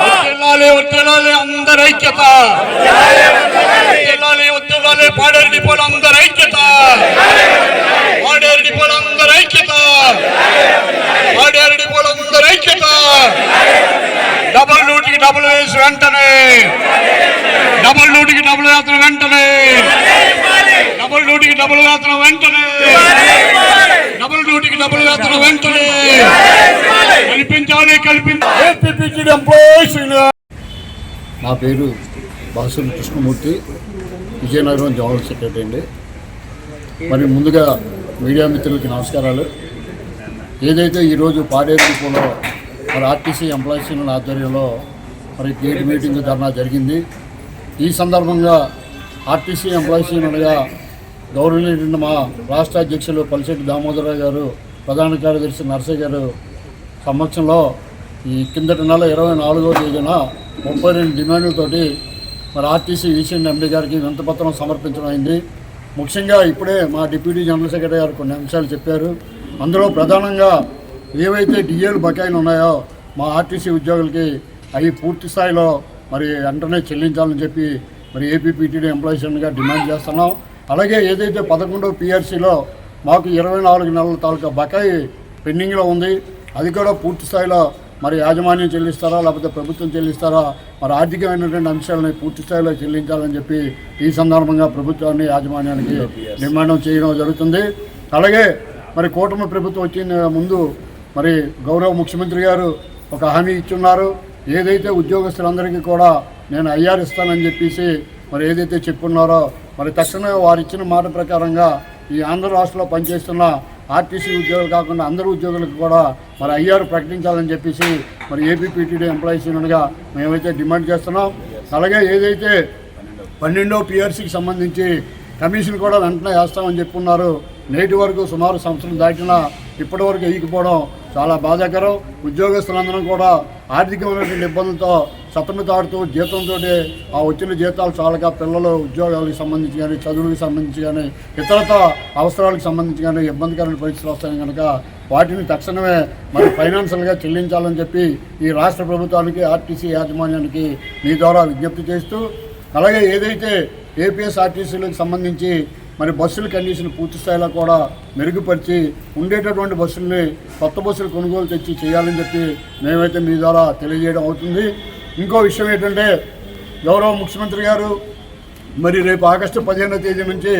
వర్ధిల్లాలి వర్ధిల్లాలి అందరి ఐక్యత. వర్ధిల్లాలి వర్ధిల్లాలి పాడేరు డిపోలు అందరి ఐక్యత. పాడేరు డిపోలు అందరి ఐక్యత. పాడేరు డిపోలు అందరి ఐక్యత. డబల్ నూటికి డబుల్ వేసి వెంటనే. డబల్ నూటికి డబుల్ వేతనం వెంటనే. డబుల్ నూటికి డబుల్ వేతనం వెంటనే. డ్యూటీకి డబుల్ వేతనం వెంటనే కల్పించాలి కల్పించాలి. నా పేరు బాసుని కృష్ణమూర్తి విజయనగరం జనరల్ సెక్రటరీ అండి. మరి ముందుగా మీడియా మిత్రులకి నమస్కారాలు. ఏదైతే ఈరోజు పాడేరు డిపోలో మరి ఆర్టీసీ ఎంప్లాయీస్ యూనియన్ ఆధ్వర్యంలో మరి గేట్ మీటింగ్ ధర్నా జరిగింది ఈ సందర్భంగా ఆర్టీసీ ఎంప్లాయీస్ యూనియన్గా గౌరవనీయుడు మా రాష్ట్ర అధ్యక్షులు పలిశెట్టి దామోదరరావు గారు ప్రధాన కార్యదర్శి నరసయ్య గారు సమక్షంలో ఈ కిందటి నెల ఇరవై నాలుగో తేదీన ముప్పై రెండు డిమాండ్లతోటి మరి ఆర్టీసీ ఈసీఎన్ ఎండీ గారికి వింతపత్రం సమర్పించడం అయింది. ముఖ్యంగా ఇప్పుడే మా డిప్యూటీ జనరల్ సెక్రటరీ గారు కొన్ని అంశాలు చెప్పారు. అందులో ప్రధానంగా ఏవైతే డిఏలు బకాయిలు ఉన్నాయో మా ఆర్టీసీ ఉద్యోగులకి అవి పూర్తి స్థాయిలో మరి వెంటనే చెల్లించాలని చెప్పి మరి ఏపీపీటీడీ ఎంప్లాయీస్ డిమాండ్ చేస్తున్నాం. అలాగే ఏదైతే పదకొండవ పిఆర్సీలో మాకు ఇరవై నాలుగు నెలల తాలూకా బకాయి పెండింగ్లో ఉంది అది కూడా పూర్తి స్థాయిలో మరి యాజమాన్యం చెల్లిస్తారా లేకపోతే ప్రభుత్వం చెల్లిస్తారా మరి ఆర్థికమైనటువంటి అంశాలని పూర్తి స్థాయిలో చెల్లించాలని చెప్పి ఈ సందర్భంగా ప్రభుత్వాన్ని యాజమాన్యానికి డిమాండ్ చేయడం జరుగుతుంది. అలాగే మరి కూటమి ప్రభుత్వం వచ్చిన ముందు మరి గౌరవ ముఖ్యమంత్రి గారు ఒక హామీ ఇచ్చున్నారు. ఏదైతే ఉద్యోగస్తులందరికీ కూడా నేను ఐఆర్ ఇస్తానని చెప్పేసి మరి ఏదైతే చెప్పున్నారో మరి తక్షణమే వారు ఇచ్చిన మాట ప్రకారంగా ఈ ఆంధ్ర రాష్ట్రంలో పనిచేస్తున్న ఆర్టీసీ ఉద్యోగులు కాకుండా అందరు ఉద్యోగులకు కూడా మరి ఐఆర్ ప్రకటించాలని చెప్పేసి మరి ఏపీపీటీడీ ఎంప్లాయీస్ యూనియన్గా మేమైతే డిమాండ్ చేస్తున్నాం. అలాగే ఏదైతే పన్నెండో పిఆర్సీకి సంబంధించి కమిషన్ కూడా వెంటనే వేస్తామని చెప్పున్నారు. నేటి వరకు సుమారు సంవత్సరం దాటినా ఇప్పటి వరకు వేయకపోవడం చాలా బాధాకరం. ఉద్యోగస్తులందరం కూడా ఆర్థికమైనటువంటి ఇబ్బందులతో సతమతాడుతూ జీతంతో ఆ వచ్చిన జీతాలు చాలక పిల్లలు ఉద్యోగాలకు సంబంధించి కానీ చదువులకు సంబంధించి కానీ ఇతరత అవసరాలకు సంబంధించి కానీ ఇబ్బందికరమైన పరిస్థితులు వస్తాయి కనుక వాటిని తక్షణమే మరి ఫైనాన్షియల్గా చెల్లించాలని చెప్పి ఈ రాష్ట్ర ప్రభుత్వానికి ఆర్టీసీ యాజమాన్యానికి మీ ద్వారా విజ్ఞప్తి చేస్తూ అలాగే ఏదైతే ఏపీఎస్ఆర్టీసీలకు సంబంధించి మరి బస్సుల కండిషన్ పూర్తి స్థాయిలో కూడా మెరుగుపరిచి ఉండేటటువంటి బస్సుల్ని కొత్త బస్సులు కొనుగోలు తెచ్చి చేయాలని చెప్పి మేమైతే మీ ద్వారా తెలియజేయడం అవుతుంది. ఇంకో విషయం ఏంటంటే గౌరవ ముఖ్యమంత్రి గారు మరి రేపు ఆగస్టు పదిహేనో తేదీ నుంచి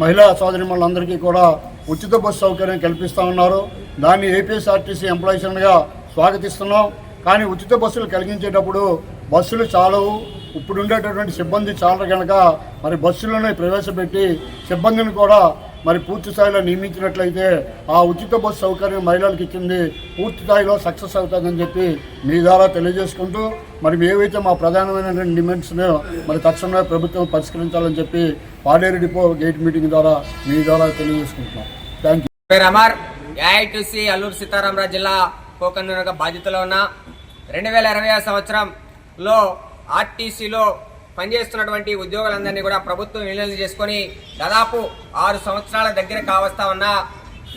మహిళా సోదరిమణులందరికీ కూడా ఉచిత బస్సు సౌకర్యం కల్పిస్తా ఉన్నారు. దాన్ని ఏపీఎస్ఆర్టీసీ ఎంప్లాయీస్గా స్వాగతిస్తున్నాం. కానీ ఉచిత బస్సులు కలిగించేటప్పుడు బస్సులు చాలవు. ఇప్పుడు ఉండేటటువంటి సిబ్బంది చాలా కనుక మరి బస్సులను ప్రవేశపెట్టి సిబ్బందిని కూడా మరి పూర్తి స్థాయిలో నియమించినట్లయితే ఆ ఉచిత బస్సు సౌకర్యం మహిళలకు ఇచ్చింది పూర్తి స్థాయిలో సక్సెస్ అవుతుందని చెప్పి మీ ద్వారా తెలియజేసుకుంటూ మరి ఏవైతే మా ప్రధానమైన డిమాండ్స్ను మరి తక్షణమే ప్రభుత్వం పరిష్కరించాలని చెప్పి పాడేరు డిపో గేట్ మీటింగ్ ద్వారా మీ ద్వారా తెలియజేసుకుంటున్నాం. Thank you Amar. AITC Alluri Sitaramaraju జిల్లా కోకన్నూరుగా బాధ్యతలో ఉన్న. రెండు వేల ఇరవై సంవత్సరంలో ఆర్టీసీలో పనిచేస్తున్నటువంటి ఉద్యోగులందరినీ కూడా ప్రభుత్వం విలీనం చేసుకొని దాదాపు ఆరు సంవత్సరాల దగ్గర కావస్తా ఉన్న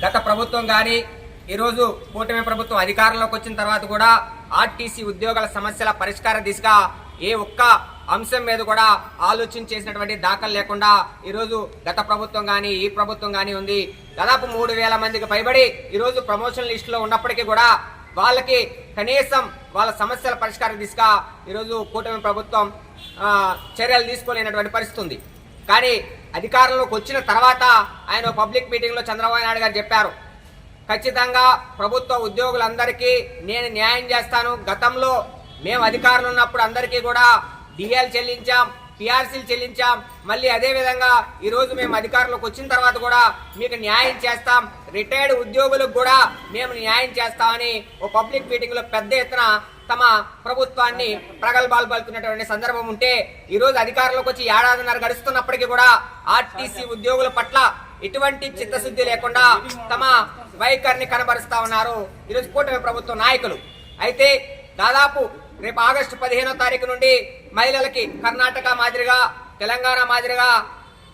గత ప్రభుత్వం కానీ ఈరోజు కూటమి ప్రభుత్వం అధికారంలోకి వచ్చిన తర్వాత కూడా ఆర్టీసీ ఉద్యోగుల సమస్యల పరిష్కార దిశగా ఏ ఒక్క అంశం మీద కూడా ఆలోచన చేసినటువంటి దాఖలు లేకుండా ఈరోజు గత ప్రభుత్వం కానీ ఈ ప్రభుత్వం కానీ ఉంది. దాదాపు మూడు వేల మందికి పైబడి ఈరోజు ప్రమోషన్ లిస్టులో ఉన్నప్పటికీ కూడా వాళ్ళకి కనీసం వాళ్ళ సమస్యల పరిష్కార దిశగా ఈరోజు కూటమి ప్రభుత్వం చర్యలు తీసుకోలేనటువంటి పరిస్థితి ఉంది. కానీ అధికారంలోకి వచ్చిన తర్వాత ఆయన పబ్లిక్ మీటింగ్లో చంద్రబాబు నాయుడు గారు చెప్పారు ఖచ్చితంగా ప్రభుత్వ ఉద్యోగులందరికీ నేను న్యాయం చేస్తాను. గతంలో మేము అధికారులు ఉన్నప్పుడు అందరికీ కూడా డిఎల్ చెల్లించాం పిఆర్సీలు చెల్లించాం. మళ్ళీ అదే విధంగా మేము అధికారంలోకి వచ్చిన తర్వాత కూడా మీకు న్యాయం చేస్తాం. రిటైర్డ్ ఉద్యోగులకు కూడా మేము న్యాయం చేస్తామని ఓ పబ్లిక్ మీటింగ్లో పెద్ద ఎత్తున తమ ప్రభుత్వాన్ని ప్రగల్భాలు పలుకున్నటువంటి సందర్భం ఉంటే ఈరోజు అధికారంలోకి వచ్చి ఏడాదిన్నర గడుస్తున్నప్పటికీ కూడా ఆర్టీసీ ఉద్యోగుల పట్ల ఎటువంటి చిత్తశుద్ధి లేకుండా తమ వైఖరిని కనబరుస్తా ఉన్నారు. ఈరోజు కూటమి ప్రభుత్వ నాయకులు. అయితే దాదాపు రేపు ఆగస్టు పదిహేనో తారీఖు నుండి మహిళలకి కర్ణాటక మాదిరిగా తెలంగాణ మాదిరిగా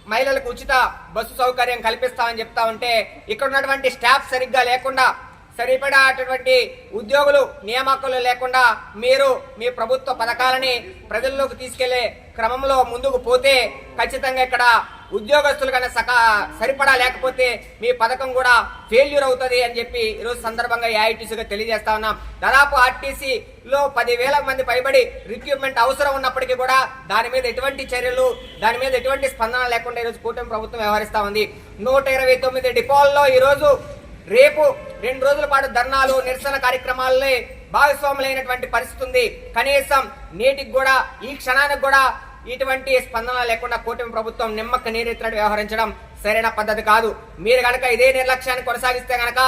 మహిళలకు ఉచిత బస్సు సౌకర్యం కల్పిస్తామని చెప్తా ఉంటే ఇక్కడ ఉన్నటువంటి స్టాఫ్ సరిగ్గా లేకుండా సరిపడా అటువంటి ఉద్యోగులు నియామకాలు లేకుండా మీరు మీ ప్రభుత్వ పథకాలని ప్రజల్లోకి తీసుకెళ్ళే క్రమంలో ముందుకు పోతే ఖచ్చితంగా ఇక్కడ ఉద్యోగస్తులు కన్నా సకా సరిపడా లేకపోతే మీ పథకం కూడా ఫెయిల్యూర్ అవుతుంది అని చెప్పి ఈరోజు సందర్భంగా ఏఐటీసీగా తెలియజేస్తా ఉన్నాం. దాదాపు ఆర్టీసీలో పదివేల మంది పైబడి రిక్రూట్మెంట్ అవసరం ఉన్నప్పటికీ కూడా దాని మీద ఎటువంటి చర్యలు దాని మీద ఎటువంటి స్పందన లేకుండా ఈరోజు కూటమి ప్రభుత్వం వ్యవహరిస్తా ఉంది. నూట ఇరవై తొమ్మిది డిపోల్లో ఈరోజు రేపు రెండు రోజుల పాటు ధర్నాలు నిరసన కార్యక్రమాలే భాగస్వాములైనటువంటి పరిస్థితి ఉంది. కనీసం నేటికి కూడా ఈ క్షణానికి కూడా ఇటువంటి స్పందన లేకుండా కూటమి ప్రభుత్వం నిమ్మక్క నీరెత్తినట్టు వ్యవహరించడం సరైన పద్ధతి కాదు. మీరు గనక ఇదే నిర్లక్ష్యాన్ని కొనసాగిస్తే గనక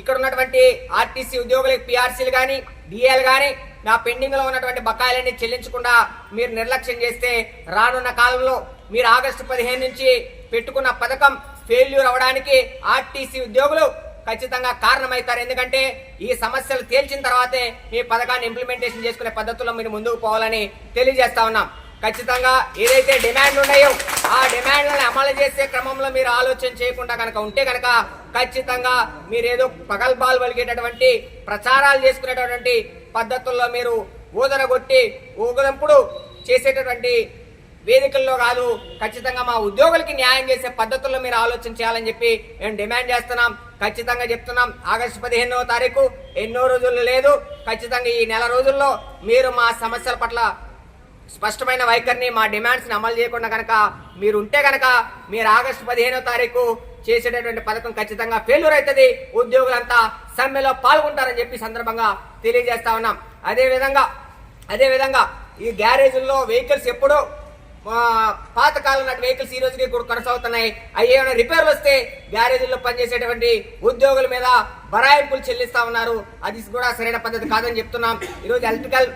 ఇక్కడ ఉన్నటువంటి ఆర్టీసీ ఉద్యోగులకు పిఆర్సీలు కానీ డిఏలు కానీ నా పెండింగ్లో ఉన్నటువంటి బకాయిలన్నీ చెల్లించకుండా మీరు నిర్లక్ష్యం చేస్తే రానున్న కాలంలో మీరు ఆగస్టు పదిహేను నుంచి పెట్టుకున్న పథకం ఫెయిల్యూర్ అవడానికి ఆర్టీసీ ఉద్యోగులు ఖచ్చితంగా కారణమవుతారు. ఎందుకంటే ఈ సమస్యలు తేల్చిన తర్వాతే ఈ పథకాన్ని ఇంప్లిమెంటేషన్ చేసుకునే పద్ధతుల్లో మీరు ముందుకు పోవాలని తెలియజేస్తా ఉన్నాం. ఖచ్చితంగా ఏదైతే డిమాండ్లు ఉన్నాయో ఆ డిమాండ్లను అమలు చేసే క్రమంలో మీరు ఆలోచన చేయకుండా కనుక ఉంటే కనుక ఖచ్చితంగా మీరు ఏదో పగల్బాల్ వలిగేటటువంటి ప్రచారాలు చేసుకునేటటువంటి పద్ధతుల్లో మీరు ఊదరగొట్టి ఊగదంపుడు చేసేటటువంటి వేదికల్లో కాదు ఖచ్చితంగా మా ఉద్యోగులకి న్యాయం చేసే పద్ధతుల్లో మీరు ఆలోచన చేయాలని చెప్పి మేము డిమాండ్ చేస్తున్నాం. ఖచ్చితంగా చెప్తున్నాం. ఆగస్టు పదిహేనవ తారీఖు ఎన్నో రోజులు లేదు. ఖచ్చితంగా ఈ నెల రోజుల్లో మీరు మా సమస్యల పట్ల స్పష్టమైన వైఖరిని మా డిమాండ్స్ని అమలు చేయకుండా కనుక మీరు ఉంటే కనుక మీరు ఆగస్టు పదిహేనో తారీఖు చేసేటటువంటి పథకం ఖచ్చితంగా ఫెయిల్యూర్ అవుతుంది. ఉద్యోగులంతా సమ్మెలో పాల్గొంటారని చెప్పి సందర్భంగా తెలియజేస్తా ఉన్నాం. అదే విధంగా ఈ గ్యారేజీల్లో వెహికల్స్ ఎప్పుడూ పాతకాలం నాటి వెహికల్స్ ఈ రోజుకి కూడా కొనసాగుతున్నాయి. అవి ఏమైనా రిపేర్లు వస్తే గ్యారేజీల్లో పనిచేసేటువంటి ఉద్యోగుల మీద బరాయింపులు చెల్లిస్తా ఉన్నారు. అది కూడా సరైన పద్ధతి కాదని చెప్తున్నాం. ఈరోజు ఎలక్ట్రికల్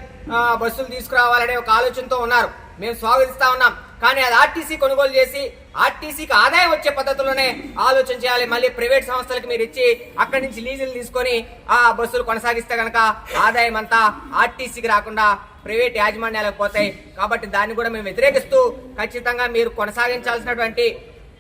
బస్సులు తీసుకురావాలనే ఒక ఆలోచనతో ఉన్నారు. మేము స్వాగతిస్తా ఉన్నాం. కానీ అది ఆర్టీసీ కొనుగోలు చేసి ఆర్టీసీకి ఆదాయం వచ్చే పద్ధతుల్లోనే ఆలోచన చేయాలి. మళ్ళీ ప్రైవేట్ సంస్థలకు మీరు ఇచ్చి అక్కడి నుంచి లీజులు తీసుకొని ఆ బస్సులు కొనసాగిస్తే కనుక ఆదాయం అంతా ఆర్టీసీకి రాకుండా ప్రైవేట్ యాజమాన్యాలకు పోతాయి. కాబట్టి దాన్ని కూడా మేము వ్యతిరేకిస్తూ ఖచ్చితంగా మీరు కొనసాగించాల్సినటువంటి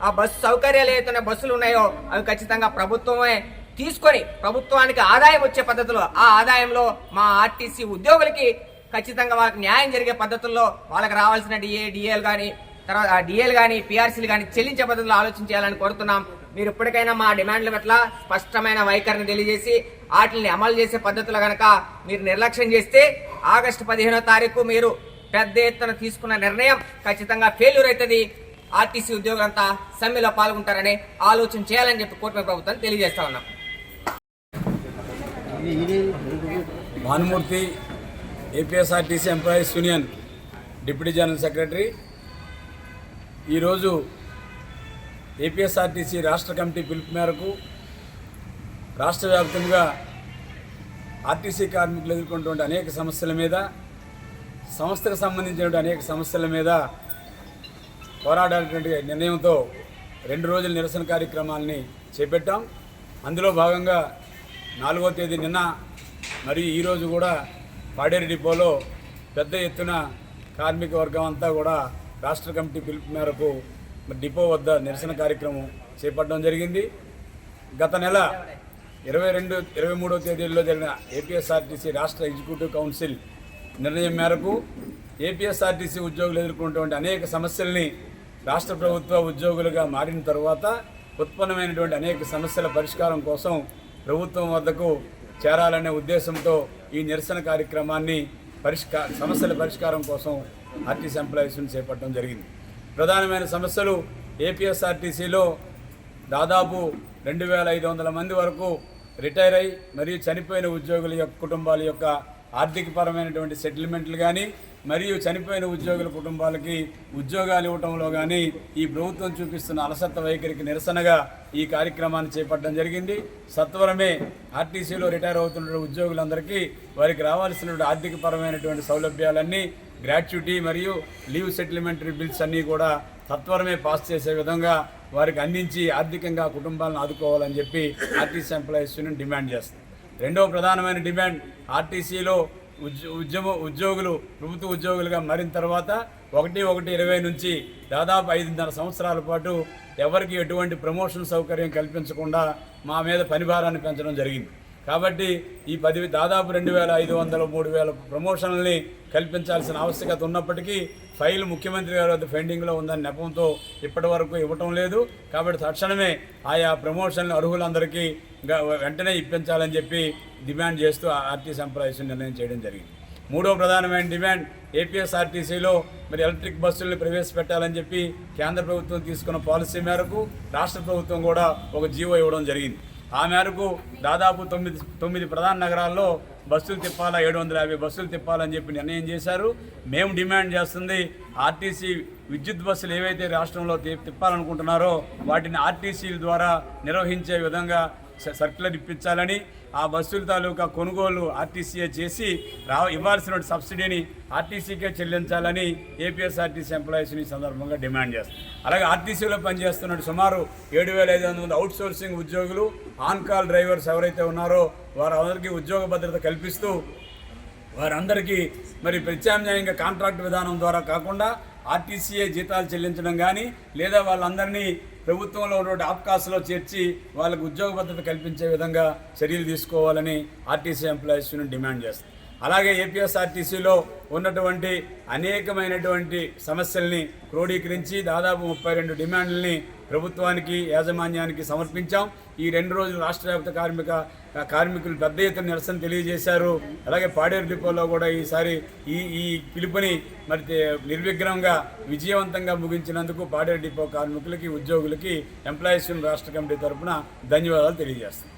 ఆ బస్సు సౌకర్యాలు ఏదైతే బస్సులు ఉన్నాయో అవి ఖచ్చితంగా ప్రభుత్వమే తీసుకొని ప్రభుత్వానికి ఆదాయం వచ్చే పద్ధతిలో ఆ ఆదాయంలో మా ఆర్టీసీ ఉద్యోగులకి ఖచ్చితంగా వాళ్ళకి న్యాయం జరిగే పద్ధతుల్లో వాళ్ళకి రావాల్సిన డిఏ డిఎల్ కానీ తర్వాత డిఎల్ కానీ పిఆర్సీలు కానీ చెల్లించే పద్ధతిలో ఆలోచన చేయాలని కోరుతున్నాం. మీరు ఇప్పటికైనా మా డిమాండ్ల పట్ల స్పష్టమైన వైఖరిని తెలియజేసి వాటిని అమలు చేసే పద్ధతులు కనుక మీరు నిర్లక్ష్యం చేస్తే ఆగస్టు పదిహేనో తారీఖు మీరు పెద్ద ఎత్తున తీసుకున్న నిర్ణయం ఖచ్చితంగా ఫెయిల్యూర్ అవుతుంది. ఆర్టీసీ ఉద్యోగులంతా సమ్మెలో పాల్గొంటారని ఆలోచన చేయాలని చెప్పి కూటమి ప్రభుత్వం తెలియజేస్తా ఉన్నాం. Bhanumurthy APSRTC employees union deputy general secretary ఈరోజు ఏపీఎస్ఆర్టీసీ రాష్ట్ర కమిటీ పిలుపు మేరకు రాష్ట్ర వ్యాప్తంగా ఆర్టీసీ కార్మికులు ఎదుర్కొంటున్న అనేక సమస్యల మీద సంస్థకు సంబంధించినటువంటి అనేక సమస్యల మీద పోరాడాలటువంటి నిర్ణయంతో రెండు రోజుల నిరసన కార్యక్రమాలని చేపట్టాం. అందులో భాగంగా నాలుగో తేదీ నిన్న మరియు ఈరోజు కూడా పాడేరు డిపోలో పెద్ద ఎత్తున కార్మిక వర్గం అంతా కూడా రాష్ట్ర కమిటీ పిలుపు మేరకు డిపో వద్ద నిరసన కార్యక్రమం చేపట్టడం జరిగింది. గత నెల ఇరవై రెండు ఇరవై మూడో తేదీల్లో జరిగిన ఏపీఎస్ఆర్టీసీ రాష్ట్ర ఎగ్జిక్యూటివ్ కౌన్సిల్ నిర్ణయం మేరకు ఏపీఎస్ఆర్టీసీ ఉద్యోగులు ఎదుర్కొన్నటువంటి అనేక సమస్యల్ని రాష్ట్ర ప్రభుత్వ ఉద్యోగులుగా మారిన తర్వాత ఉత్పన్నమైనటువంటి అనేక సమస్యల పరిష్కారం కోసం ప్రభుత్వం వద్దకు చేరాలనే ఉద్దేశంతో ఈ నిరసన కార్యక్రమాన్ని పరిష్కా సమస్యల పరిష్కారం కోసం ఆర్టీసీ ఎంప్లాయీస్ని చేపట్టడం జరిగింది. ప్రధానమైన సమస్యలు ఏపీఎస్ఆర్టీసీలో దాదాపు రెండు వేల ఐదు వందల మంది వరకు రిటైర్ అయి మరియు చనిపోయిన ఉద్యోగుల యొక్క కుటుంబాల యొక్క ఆర్థికపరమైనటువంటి సెటిల్మెంట్లు కానీ మరియు చనిపోయిన ఉద్యోగుల కుటుంబాలకి ఉద్యోగాలు ఇవ్వటంలో కానీ ఈ ప్రభుత్వం చూపిస్తున్న అలసత్వ వైఖరికి నిరసనగా ఈ కార్యక్రమాన్ని చేపట్టడం జరిగింది. సత్వరమే ఆర్టీసీలో రిటైర్ అవుతున్న ఉద్యోగులందరికీ వారికి రావాల్సినటువంటి ఆర్థికపరమైనటువంటి సౌలభ్యాలన్నీ గ్రాట్యుటీ మరియు లీవ్ సెటిల్మెంటరీ బిల్స్ అన్నీ కూడా సత్వరమే పాస్ చేసే విధంగా వారికి అందించి ఆర్థికంగా కుటుంబాలను ఆదుకోవాలని చెప్పి ఆర్టీసీ ఎంప్లాయీస్ యూనియన్ డిమాండ్ చేస్తుంది. రెండవ ప్రధానమైన డిమాండ్ ఆర్టీసీలో ఉద్యమ ఉద్యోగులు ప్రభుత్వ ఉద్యోగులుగా మారిన తర్వాత ఒకటి ఒకటి ఇరవై నుంచి దాదాపు ఐదున్నర సంవత్సరాల పాటు ఎవరికి ఎటువంటి ప్రమోషన్ సౌకర్యం కల్పించకుండా మా మీద పనిభారాన్ని పెంచడం జరిగింది. కాబట్టి ఈ పది దాదాపు రెండు వేల ఐదు వందల మూడు వేల ప్రమోషన్లని కల్పించాల్సిన ఆవశ్యకత ఉన్నప్పటికీ ఫైల్ ముఖ్యమంత్రి గారి వద్ద పెండింగ్లో ఉందని నెపంతో ఇప్పటి వరకు ఇవ్వటం లేదు. కాబట్టి తక్షణమే ఆయా ప్రమోషన్లు అర్హులందరికీ వెంటనే ఇప్పించాలని చెప్పి డిమాండ్ చేస్తూ ఆర్టీసీ ఎంప్లాయీస్ నిర్ణయం చేయడం జరిగింది. మూడో ప్రధానమైన డిమాండ్ ఏపీఎస్ఆర్టీసీలో మరి ఎలక్ట్రిక్ బస్సుల్ని ప్రవేశపెట్టాలని చెప్పి కేంద్ర ప్రభుత్వం తీసుకున్న పాలసీ మేరకు రాష్ట్ర ప్రభుత్వం కూడా ఒక జీవో ఇవ్వడం జరిగింది. ఆ మేరకు దాదాపు తొమ్మిది తొమ్మిది ప్రధాన నగరాల్లో బస్సులు తిప్పాలా ఏడు వందల యాభై బస్సులు తిప్పాలని చెప్పి నిర్ణయం చేశారు. మేము డిమాండ్ చేస్తుంది ఆర్టీసీ విద్యుత్ బస్సులు ఏవైతే రాష్ట్రంలో తిప్పాలనుకుంటున్నారో వాటిని ఆర్టీసీల ద్వారా నిర్వహించే విధంగా సర్క్యులర్ ఇప్పించాలని ఆ బస్సుల తాలూకా కొనుగోలు ఆర్టీసీఏ చేసి రా ఇవ్వాల్సిన సబ్సిడీని ఆర్టీసీకే చెల్లించాలని ఏపీఎస్ఆర్టీసీ ఎంప్లాయీస్ని సందర్భంగా డిమాండ్ చేస్తారు అలాగే ఆర్టీసీలో పనిచేస్తున్న సుమారు ఏడు వేల ఐదు వందల అవుట్ సోర్సింగ్ ఉద్యోగులు ఆన్ కాల్ డ్రైవర్స్ ఎవరైతే ఉన్నారో వారందరికీ ఉద్యోగ భద్రత కల్పిస్తూ వారందరికీ మరి ప్రత్యామ్నాయంగా కాంట్రాక్ట్ విధానం ద్వారా కాకుండా ఆర్టీసీఏ జీతాలు చెల్లించడం కానీ లేదా వాళ్ళందరినీ ప్రభుత్వంలో ఉన్నటువంటి ఆప్కాస్లో చేర్చి వాళ్ళకు ఉద్యోగ భద్రత కల్పించే విధంగా చర్యలు తీసుకోవాలని ఆర్టీసీ ఎంప్లాయీస్ డిమాండ్ చేస్తారు అలాగే ఏపీఎస్ఆర్టీసీలో ఉన్నటువంటి అనేకమైనటువంటి సమస్యల్ని క్రోడీకరించి దాదాపు ముప్పై రెండు డిమాండ్లని ప్రభుత్వానికి యాజమాన్యానికి సమర్పించాం. ఈ రెండు రోజులు రాష్ట్ర వ్యాప్త కార్మిక కార్మికులు పెద్ద ఎత్తున నిరసన తెలియజేశారు. అలాగే పాడేరు డిపోలో కూడా ఈసారి ఈ ఈ పిలుపుని మరి నిర్విఘ్నంగా విజయవంతంగా ముగించినందుకు పాడేరు డిపో కార్మికులకి ఉద్యోగులకి ఎంప్లాయీస్ రాష్ట్ర కమిటీ తరపున ధన్యవాదాలు తెలియజేస్తాం